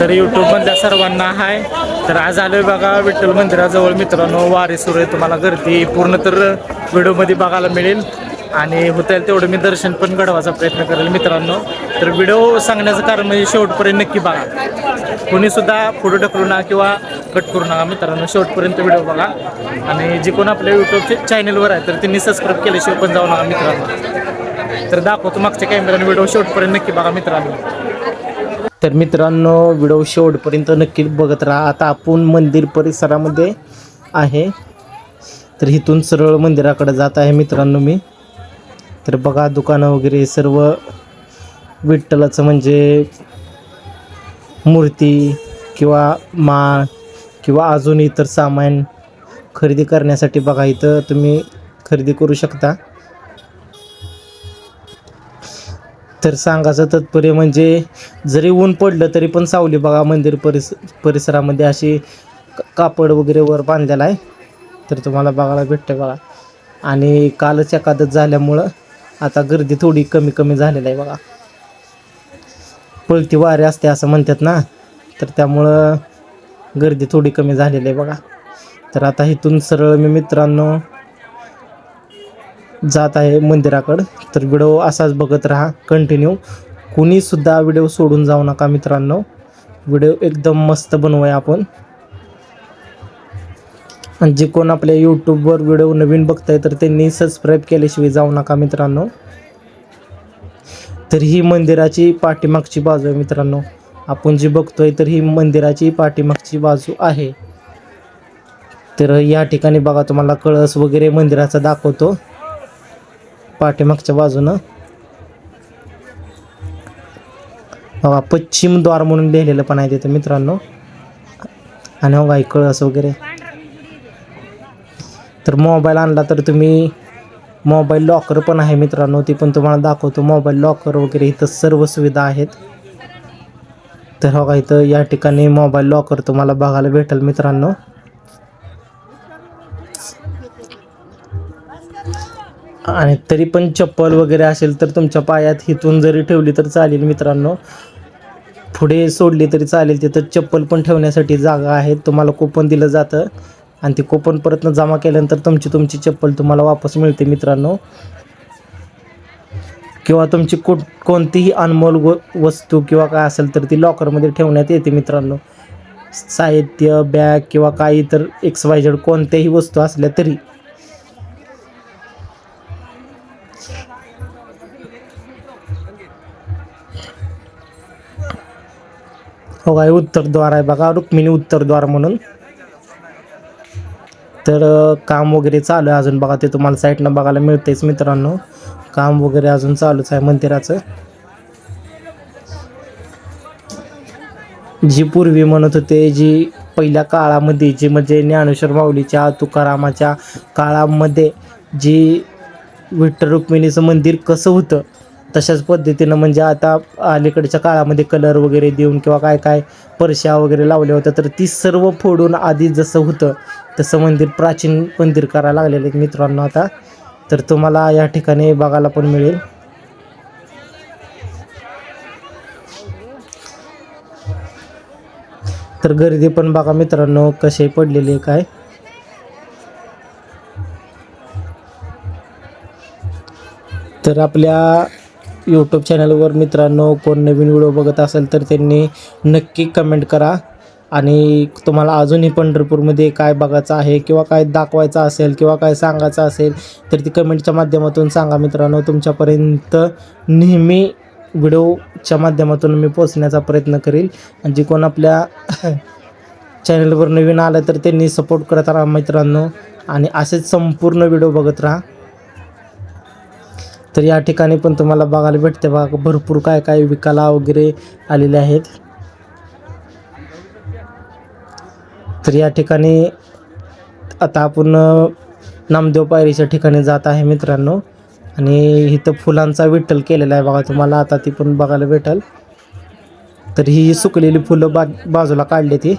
तर यूट्यूबमधल्या सर्वांना हाय. तर आज आलोय बघा विठ्ठल मंदिराजवळ. मित्रांनो वारी सुरू आहे. तुम्हाला गर्दी पूर्ण तर व्हिडिओमध्ये बघायला मिळेल. आणि होता तेवढं मी दर्शन पण घडवायचा प्रयत्न करेल मित्रांनो. तर व्हिडिओ सांगण्याचं कारण म्हणजे शेवटपर्यंत नक्की बघा. कोणी सुद्धा ढकलू नका किंवा कट करू नका मित्रांनो. शेवटपर्यंत व्हिडिओ बघा. आणि जे कोण आपल्या यूट्यूब चॅनलवर आहे तर त्यांनी सबस्क्राईब केल्याशिवाय पण जाऊ नका मित्रांनो. तर दाखवतो मागच्या कॅमेऱ्याने व्हिडिओ. शेवटपर्यंत नक्की बघा मित्रांनो. तर मित्रांनो व्हिडिओ शेवटपर्यंत नक्की बघत राहा. आता आपण मंदिर परिसरामध्ये आहे. तर इथून सरळ मंदिराकडे जात आहे मित्रांनो मी. तर बघा दुकानं वगैरे सर्व विठ्ठलाचं म्हणजे मूर्ती किंवा माळ किंवा अजून इतर सामान खरेदी करण्यासाठी बघा इथं तुम्ही खरेदी करू शकता. तर सांगायचं तात्पर्य म्हणजे जरी ऊन पडलं तरी पण सावली बघा मंदिर परिस परिसरामध्ये अशी क- कापड वगैरे वर बांधलेला आहे. तर तुम्हाला बघायला भेटतं बघा. आणि कालच एकादश झाल्यामुळं आता गर्दी थोडी कमी कमी झालेली आहे बघा. पळती वारे असते असं म्हणतात ना. तर त्यामुळं गर्दी थोडी कमी झालेली आहे बघा. तर आता इथून सरळ मी मित्रांनो जात आहे मंदिराकडं. तर व्हिडिओ असाच बघत राहा कंटिन्यू कुणीसुद्धा व्हिडिओ सोडून जाऊ नका मित्रांनो. व्हिडिओ एकदम मस्त बनवूया आपण. आणि जे कोण आपल्या यूट्यूबवर व्हिडिओ नवीन बघताय तर त्यांनी सबस्क्राईब केल्याशिवाय जाऊ नका मित्रांनो. तर ही मंदिराची पाठीमागची बाजू आहे मित्रांनो. आपण जी बघतोय तर ही मंदिराची पाठीमागची बाजू आहे. तर या ठिकाणी बघा तुम्हाला कळस वगैरे मंदिराचा दाखवतो. पाठीमागच्या बाजूनं. बघा पश्चिम द्वार म्हणून लिहिलेलं पण आहे तिथं मित्रांनो. आणि हो काही कळस वगैरे. तर मोबाईल आणला तर तुम्ही मोबाईल लॉकर पण आहे मित्रांनो ती पण तुम्हाला दाखवतो. मोबाईल लॉकर वगैरे इथं सर्व सुविधा आहेत. तर हो का इथं या ठिकाणी मोबाईल लॉकर तुम्हाला बघायला भेटेल मित्रांनो. आणि तरी पण चप्पल वगैरे असेल तर तुमच्या पायात हिथून जरी ठेवली तर चालेल मित्रांनो. पुढे सोडली तरी चालेल तिथं चप्पल पण ठेवण्यासाठी जागा आहे तुम्हाला कुपन दिलं जातं. आणि ते कुपन परतनं जमा केल्यानंतर तुमची तुमची चप्पल तुम्हाला वापस मिळते मित्रांनो. किंवा तुमची कुठ कोणतीही अनमोल गो वस्तू किंवा काय असेल तर ती लॉकरमध्ये ठेवण्यात येते मित्रांनो. साहित्य बॅग किंवा काही इतर एक्स वाय झेड कोणत्याही वस्तू असल्या तरी. हो काय उत्तरद्वार आहे बघा रुक्मिणी उत्तरद्वार म्हणून. तर काम वगैरे चालू आहे अजून बघा ते तुम्हाला साईडनं बघायला मिळतेच मित्रांनो. काम वगैरे अजून चालूच आहे मंदिराचं. जी पूर्वी म्हणत होते जी पहिल्या काळामध्ये जी म्हणजे ज्ञानेश्वर माऊलीच्या तुकारामाच्या काळामध्ये जी विठ्ठल रुक्मिणीचं मंदिर कसं होतं तशाच पद्धतीनं म्हणजे आता अलीकडच्या काळामध्ये कलर वगैरे देऊन किंवा काय काय परश्या वगैरे लावल्या होत्या तर ती सर्व फोडून आधी जसं होतं तसं मंदिर प्राचीन मंदिर करायला लागलेलं आहे मित्रांनो आता. तर तुम्हाला या ठिकाणी बघायला पण मिळेल. तर गर्दी पण बघा मित्रांनो कसे पडलेले काय. तर आपल्या यूट्यूब चॅनलवर मित्रांनो कोण नवीन व्हिडिओ बघत असेल तर त्यांनी नक्की कमेंट करा. आणि तुम्हाला अजूनही पंढरपूरमध्ये काय बघायचं आहे किंवा काय दाखवायचं असेल किंवा काय सांगायचं असेल तर ती कमेंटच्या माध्यमातून सांगा मित्रांनो. तुमच्यापर्यंत नेहमी व्हिडिओच्या माध्यमातून मी पोचण्याचा प्रयत्न करेल. आणि जे कोण आपल्या चॅनलवर नवीन आलं तर त्यांनी सपोर्ट करत राहा मित्रांनो. आणि असेच संपूर्ण व्हिडिओ बघत राहा. तर या ठिकाणी पण तुम्हाला बघायला भेटते बघा भरपूर काय काय विकायला वगैरे आलेले आहेत. तर या ठिकाणी आता आपण नामदेव पायरीच्या ठिकाणी जात आहे मित्रांनो. आणि इथं फुलांचा विठ्ठल केलेला आहे बघा तुम्हाला आता ती पण बघायला भेटेल. तर ही सुकलेली फुलं बा बाजूला काढली ती.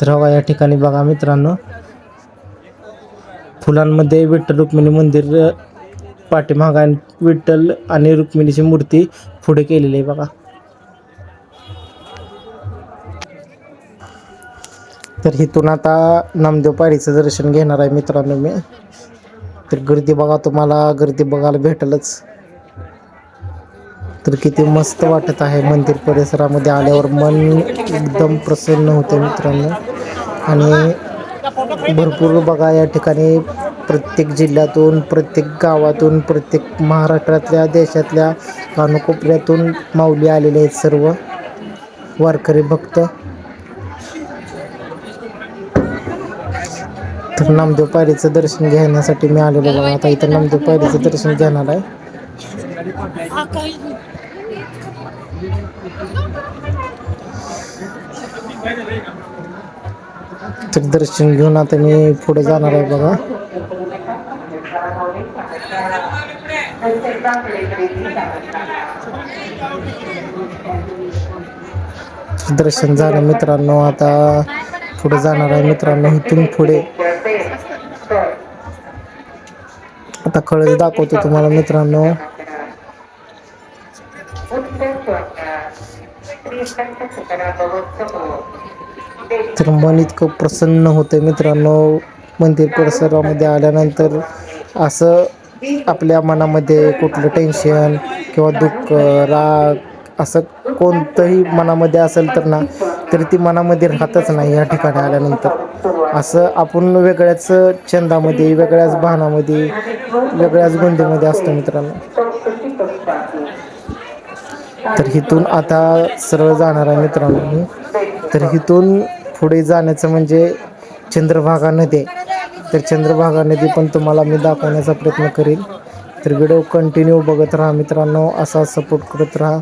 तर बघा या ठिकाणी बघा मित्रांनो. फुलांमध्ये विठ्ठल रुक्मिणी मंदिर पाठीमागं आणि विठ्ठल आणि रुक्मिणीची मूर्ती पुढे केलेली आहे बघा. तर इथून आता नामदेव पारीचं दर्शन घेणार आहे मित्रांनो मी. तर गर्दी बघा तुम्हाला गर्दी बघायला भेटलच. तर किती मस्त वाटत आहे मंदिर परिसरामध्ये आल्यावर मन एकदम प्रसन्न होते मित्रांनो. आणि भरपूर बघा या ठिकाणी प्रत्येक जिल्ह्यातून प्रत्येक गावातून प्रत्येक महाराष्ट्रातल्या देशातल्या कानुकोपऱ्यातून माऊली आलेले आहेत सर्व. वारकरी भक्त. तर नामदेव पायरीचं दर्शन घेण्यासाठी मी आलेलो बघा. आता इथं नामदेव पायरीचं दर्शन घेणार आहे. तर दर्शन घेऊन आता मी पुढे जाणार आहे बघा. दर्शन झालं मित्रांनो आता पुढे जाणार आहे मित्रांनो इथून पुढे. आता कळस दाखवतो तुम्हाला मित्रांनो. तर मन इतकं प्रसन्न होतं मित्रांनो मंदिर परिसरामध्ये आल्यानंतर असं आपल्या मनामध्ये कुठलं टेन्शन किंवा दुःख राग असं कोणतंही मनामध्ये असेल तर ना तरी ती मनामध्ये राहतच नाही या ठिकाणी आल्यानंतर. असं आपण वेगळ्याच छंदामध्ये वेगळ्याच भानामध्ये वेगळ्याच गुंडीमध्ये असतो मित्रांनो. तर इथून आता सरळ जाणार आहे मित्रांनो मी. तर इथून पुढे जाण्याचं म्हणजे चंद्रभागा नदी तर चंद्रभागा नदी पण तुम्हाला मी दाखवण्याचा प्रयत्न करेल तर व्हिडिओ कंटिन्यू बघत राहा मित्रांनो असा सपोर्ट करत राहा.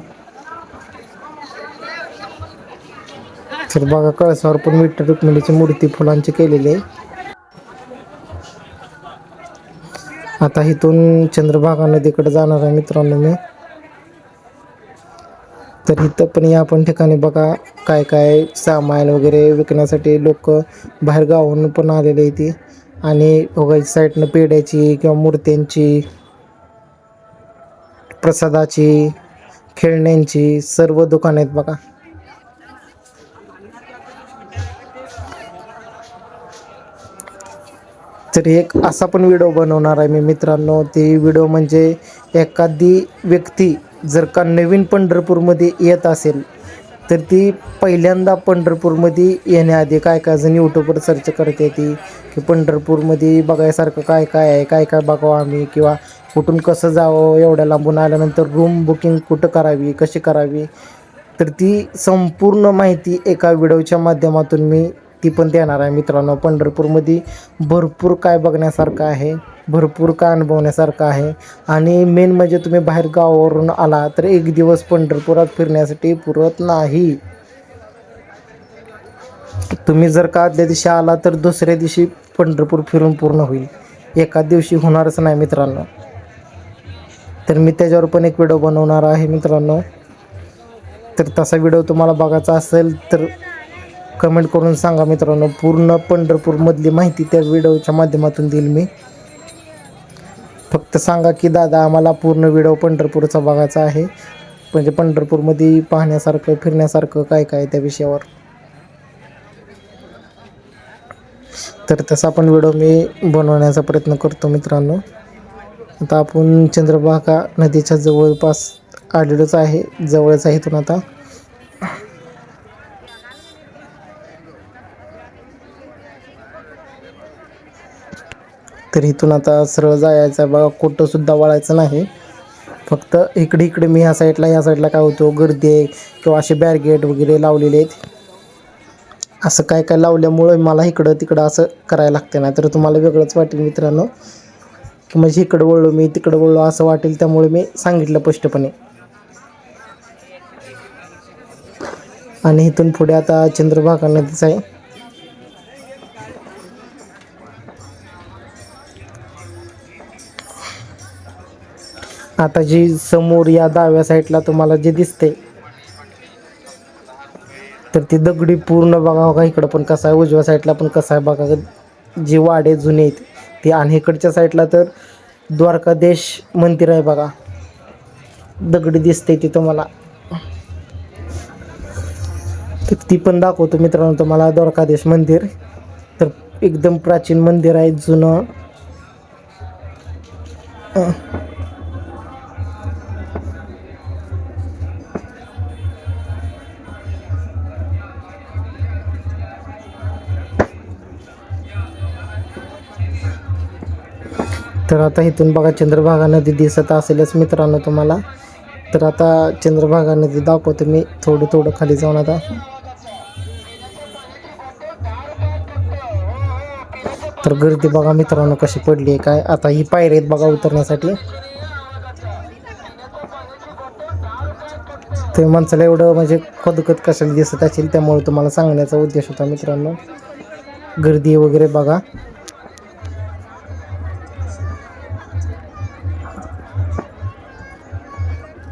तर बघा कळसावर पण विठ्ठल रुक्मिणीची मूर्ती फुलांची केलेली आहे. आता इथून चंद्रभागा नदीकडे जाणार आहे मित्रांनो मी. तर इथं पण या पण ठिकाणी बघा काय काय सामान वगैरे विकण्यासाठी लोक बाहेर गावाहून पण आलेले इथे आणि बघा साईडनं पेड्याची किंवा मूर्त्यांची प्रसादाची खेळण्यांची सर्व दुकान आहेत बघा. तर एक असा पण व्हिडिओ बनवणार आहे मी मित्रांनो. ते व्हिडिओ म्हणजे एखादी व्यक्ती जर का नवीन पंढरपूरमध्ये येत असेल तर ती पहिल्यांदा पंढरपूरमध्ये येण्याआधी काय काय जण यूट्यूबवर सर्च करते ती की पंढरपूरमध्ये बघायसारखं काय काय आहे काय काय बघावं आम्ही किंवा कुठून कसं जावं एवढ्या लांबून आल्यानंतर रूम बुकिंग कुठं करावी कशी करावी? तर ती संपूर्ण माहिती एका व्हिडिओच्या माध्यमातून मी ती पण देणार आहे मित्रांनो. पंढरपूरमध्ये भरपूर काय बघण्यासारखं आहे. भरपूर काय अनुभवण्यासारखं आहे. आणि मेन म्हणजे तुम्ही बाहेर गावावरून आला तर एक दिवस पंढरपुरात फिरण्यासाठी पुरत नाही. तुम्ही जर का आदल्या दिवशी आला तर दुसऱ्या दिवशी पंढरपूर फिरून पूर्ण होईल. एका दिवशी होणारच नाही मित्रांनो. तर मी त्याच्यावर पण एक व्हिडिओ बनवणार आहे मित्रांनो. तर तसा व्हिडिओ तुम्हाला बघायचा असेल तर कमेंट करून सांगा मित्रांनो. पूर्ण पंढरपूरमधली माहिती त्या व्हिडिओच्या माध्यमातून देईल मी. फक्त सांगा की दादा आम्हाला पूर्ण व्हिडिओ पंढरपूरचा बघायचा आहे. म्हणजे पंढरपूरमध्ये पाहण्यासारखं फिरण्यासारखं काय काय त्या विषयावर? तर तसा पण व्हिडिओ मी बनवण्याचा प्रयत्न करतो मित्रांनो. आता आपण चंद्रभागा नदीच्या जवळपास आलेलोच आहे जवळच आहे इथून आता. तर इथून आता सरळ जायचं आहे बघा कुठंसुद्धा वळायचं नाही. फक्त इकडे इकडे मी ह्या साईडला ह्या साईडला काय होतो गर्दी आहे किंवा असे बॅरगेट वगैरे लावलेले आहेत. असं काय काय लावल्यामुळं मला इकडं तिकडं असं करायला लागते नाही तर तुम्हाला वेगळंच वाटेल मित्रांनो की म्हणजे इकडं वळलो मी तिकडं वळलो असं वाटेल त्यामुळे मी सांगितलं स्पष्टपणे. आणि इथून पुढे आता चंद्रभागा नदीच आहे. आता जी समोर या डाव्या साईडला तुम्हाला जे दिसते तर ती दगडी पूर्ण बघा हो बघा इकडं पण कसं आहे उजव्या साईडला पण कसं आहे बघा जी वाडे जुने आहेत ते आणि इकडच्या साईडला तर द्वारकादेश मंदिर आहे बघा. दगडी दिसते ती तुम्हाला. तर ती पण दाखवतो मित्रांनो तुम्हाला द्वारकादेश मंदिर. तर एकदम प्राचीन मंदिर आहे जुनं. तर आता इथून बघा चंद्रभागा नदी दिसत असेलच मित्रांनो तुम्हाला. तर आता चंद्रभागा नदी दाखवतो मी. थोडं थोडं खाली जाऊन आता. तर गर्दी बघा मित्रांनो कशी पडली आहे काय? आता ही पायरी आहेत बघा उतरण्यासाठी. ते माणसाला एवढं म्हणजे खदखद कशाला दिसत असेल त्यामुळे तुम्हाला सांगण्याचा उद्देश होता मित्रांनो. गर्दी वगैरे बघा.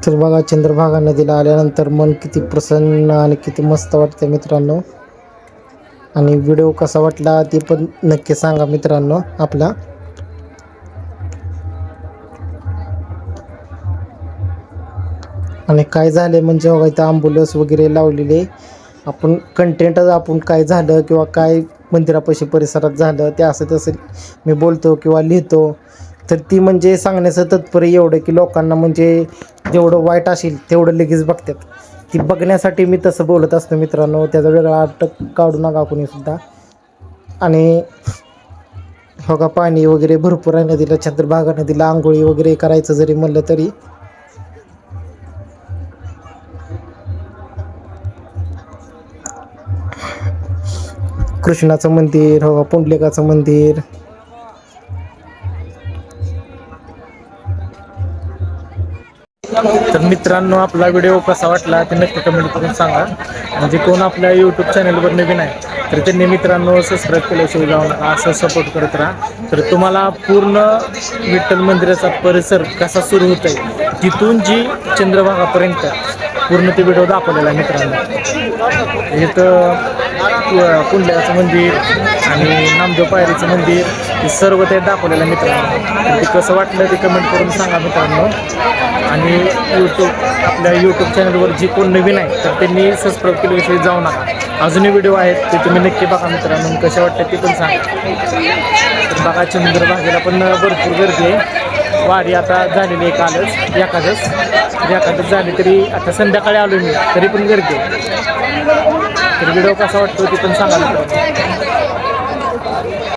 तर बघा चंद्रभागा नदीला आल्यानंतर मन किती प्रसन्न आणि किती मस्त वाटते मित्रांनो. आणि व्हिडिओ कसा वाटला ते पण नक्की सांगा मित्रांनो आपला. आणि काय झाले म्हणजे बघा इथं ॲम्ब्युलन्स वगैरे लावलेले. आपण कंटेंटच आपण काय झालं किंवा काय मंदिरापाशी परिसरात झालं ते असं तसं मी बोलतो किंवा लिहितो. तर ती म्हणजे सांगण्याचं तत्पर्य एवढं की लोकांना म्हणजे जेवढं वाईट असेल तेवढं लगेच बघतात. ती बघण्यासाठी मी तसं बोलत असतो मित्रांनो त्याचा वेगळा अटक काढू नका कोणीसुद्धा आणि हो का पाणी वगैरे भरपूर आहे नदीला चंद्रभागा नदीला आंघोळी वगैरे करायचं जरी म्हणलं तरी. कृष्णाचं मंदिर हो का पुंडलिकाचं मंदिर. तर मित्रांनो आपला व्हिडिओ कसा वाटला ते नक्की कमेंट करून सांगा. म्हणजे कोण आपल्या यूट्यूब चॅनलवर नवीन आहे तर त्यांनी मित्रांनो सबस्क्राईब केल्याशिवाय जाऊ नका असं सपोर्ट करत राहा. तर तुम्हाला पूर्ण विठ्ठल मंदिराचा परिसर कसा सुरू होत आहे तिथून जी चंद्रभागापर्यंत पूर्ण ते व्हिडिओ दाखवलेला आहे मित्रांनो. इथं कु- कुंडल्याचं मंदिर आणि नामदेव पायरीचं मंदिर हे सर्व ते दाखवलेलं आहे मित्रांनो. ते कसं वाटलं ते कमेंट करून सांगा मित्रांनो. आणि यूट्यूब आपल्या यूट्यूब चॅनलवर जी कोण नवीन आहे तर त्यांनी सबस्क्राईब केल्याविषयी जाऊ नका. अजूनही व्हिडिओ आहेत ते तुम्ही नक्की बघा मित्रांनो. कशा वाटतात ते पण सांगा. तर बघा चंद्रभागेला पण भरपूर गर्दी आहे. वारी आता झालेली आहे कालच एखादंच. एखादंच झाली तरी आता संध्याकाळी आलो मी तरी पण गर्दी आहे. तर व्हिडिओ कसा वाटतो ते पण सांगा मित्रांनो.